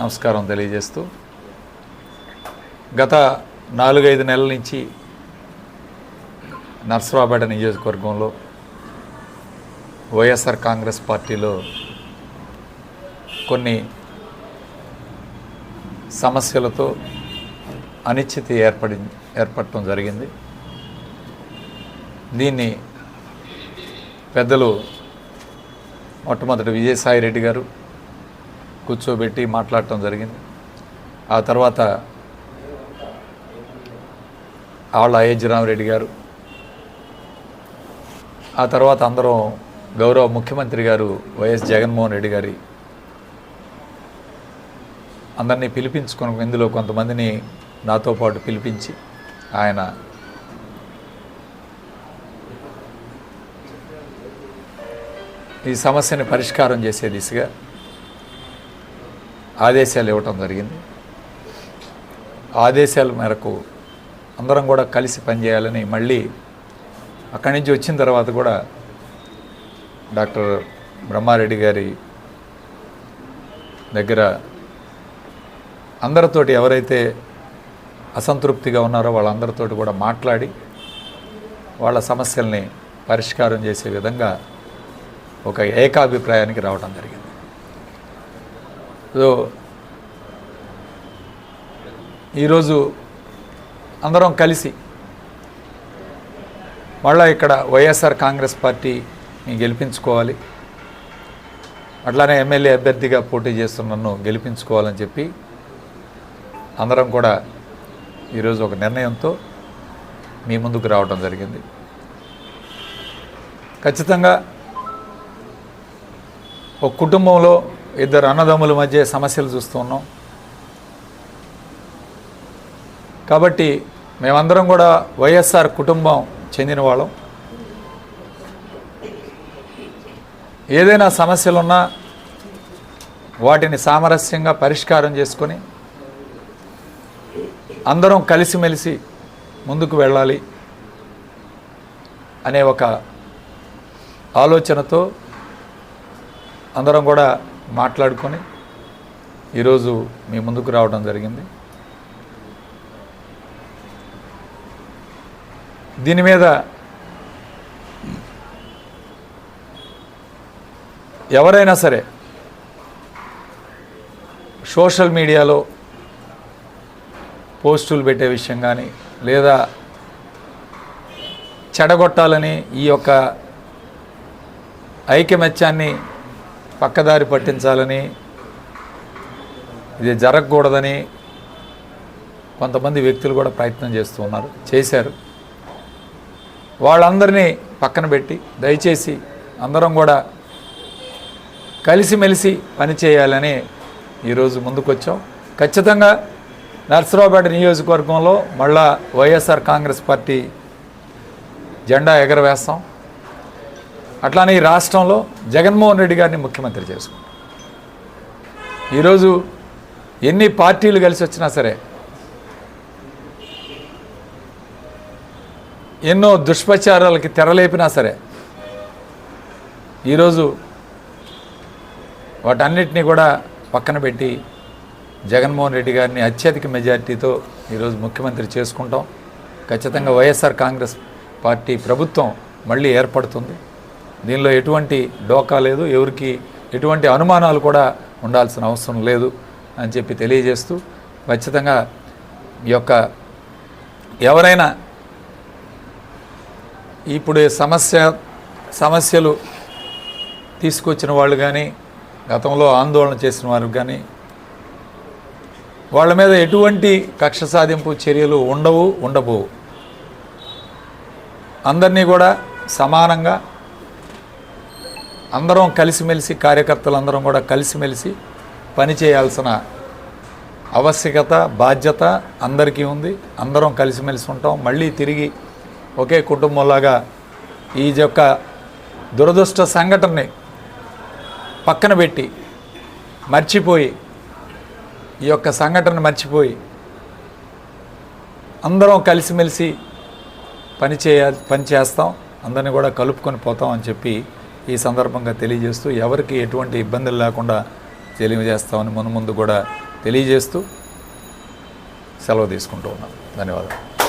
నమస్కారం తెలియజేస్తూ గత నాలుగైదు నెలల నుంచి నర్సరావుపేట నియోజకవర్గంలో వైఎస్ఆర్ కాంగ్రెస్ పార్టీలో కొన్ని సమస్యలతో అనిశ్చితి ఏర్పడి ఏర్పడటం జరిగింది. దీన్ని పెద్దలు మొట్టమొదటి విజయసాయి రెడ్డి గారు కూర్చోబెట్టి మాట్లాడటం జరిగింది. ఆ తర్వాత ఆళ్ళ అయోధ్యరామరెడ్డి గారు ఆ తర్వాత అందరం గౌరవ ముఖ్యమంత్రి గారు వైఎస్ జగన్మోహన్ రెడ్డి గారి అందరినీ పిలిపించుకుని ఇందులో కొంతమందిని నాతో పాటు పిలిపించి ఆయన ఈ సమస్యని పరిష్కారం చేసే దిశగా ఆదేశాలు ఇవ్వటం జరిగింది. ఆదేశాల మేరకు అందరం కూడా కలిసి పనిచేయాలని మళ్ళీ అక్కడి నుంచి వచ్చిన తర్వాత కూడా డాక్టర్ బ్రహ్మారెడ్డి గారి దగ్గర అందరితోటి ఎవరైతే అసంతృప్తిగా ఉన్నారో వాళ్ళందరితోటి కూడా మాట్లాడి వాళ్ళ సమస్యల్ని పరిష్కారం చేసే విధంగా ఒక ఏకాభిప్రాయానికి రావడం జరిగింది. సో ఈరోజు అందరం కలిసి మళ్ళా ఇక్కడ వైఎస్ఆర్ కాంగ్రెస్ పార్టీని గెలిపించుకోవాలి. అట్లానే ఎమ్మెల్యే అభ్యర్థిగా పోటీ చేస్తున్న నన్ను గెలిపించుకోవాలని చెప్పి అందరం కూడా ఈరోజు ఒక నిర్ణయంతో మీ ముందుకు రావడం జరిగింది. ఖచ్చితంగా ఒక కుటుంబంలో ఇద్దరు అన్నదమ్ముల మధ్య సమస్యలు చూస్తున్నాం కాబట్టి మేమందరం కూడా వైఎస్ఆర్ కుటుంబం చెందిన వాళ్ళం. ఏదైనా సమస్యలున్నా వాటిని సామరస్యంగా పరిష్కారం చేసుకొని అందరం కలిసిమెలిసి ముందుకు వెళ్ళాలి అనే ఒక ఆలోచనతో అందరం కూడా మాట్లాడుకొని ఈరోజు మీ ముందుకు రావడం జరిగింది. దీని మీద ఎవరైనా సరే సోషల్ మీడియాలో పోస్టులు పెట్టే విషయం కానీ లేదా చెడగొట్టాలని ఈ యొక్క ఐకమత్యాన్ని పక్కదారి పట్టించాలని ఇది జరగకూడదని కొంతమంది వ్యక్తులు కూడా ప్రయత్నం చేస్తూ ఉన్నారు చేశారు. వాళ్ళందరినీ పక్కన పెట్టి దయచేసి అందరం కూడా కలిసిమెలిసి పనిచేయాలని ఈరోజు ముందుకొచ్చాం. ఖచ్చితంగా నర్సరావుపేట నియోజకవర్గంలో మళ్ళా వైఎస్ఆర్ కాంగ్రెస్ పార్టీ జెండా ఎగరవేస్తాం. అట్లానే ఈ రాష్ట్రంలో జగన్మోహన్ రెడ్డి గారిని ముఖ్యమంత్రి చేసుకుంటాం. ఈరోజు ఎన్ని పార్టీలు కలిసి వచ్చినా సరే ఎన్నో దుష్ప్రచారాలకి తెరలేపినా సరే ఈరోజు వాటన్నిటినీ కూడా పక్కన పెట్టి జగన్మోహన్ రెడ్డి గారిని అత్యధిక మెజారిటీతో ఈరోజు ముఖ్యమంత్రి చేసుకుంటాం. ఖచ్చితంగా వైఎస్ఆర్ కాంగ్రెస్ పార్టీ ప్రభుత్వం మళ్ళీ ఏర్పడుతుంది. దీనిలో ఎటువంటి డోకా లేదు ఎవరికి ఎటువంటి అనుమానాలు కూడా ఉండాల్సిన అవసరం లేదు అని చెప్పి తెలియజేస్తూ ఖచ్చితంగా ఈ యొక్క ఎవరైనా ఇప్పుడు సమస్య సమస్యలు తీసుకొచ్చిన వాళ్ళు కానీ గతంలో ఆందోళన చేసిన వారు కానీ వాళ్ళ మీద ఎటువంటి కక్ష సాధింపు చర్యలు ఉండవు ఉండబోవు. అందరినీ కూడా సమానంగా అందరం కలిసిమెలిసి కార్యకర్తలు అందరం కూడా కలిసిమెలిసి పనిచేయాల్సిన ఆవశ్యకత బాధ్యత అందరికీ ఉంది. అందరం కలిసిమెలిసి ఉంటాం. మళ్ళీ తిరిగి ఒకే కుటుంబంలాగా ఈ యొక్క దురదృష్ట సంఘటనని పక్కన పెట్టి మర్చిపోయి ఈ యొక్క సంఘటన మర్చిపోయి అందరం కలిసిమెలిసి పని చేయ పని చేస్తాం. అందరిని కూడా కలుపుకొని పోతాం అని చెప్పి ఈ సందర్భంగా తెలియజేస్తూ ఎవరికి ఎటువంటి ఇబ్బందులు లేకుండా తెలియజేస్తామని మును ముందు కూడా తెలియజేస్తూ సెలవు తీసుకుంటూ ఉన్నాం. ధన్యవాదాలు.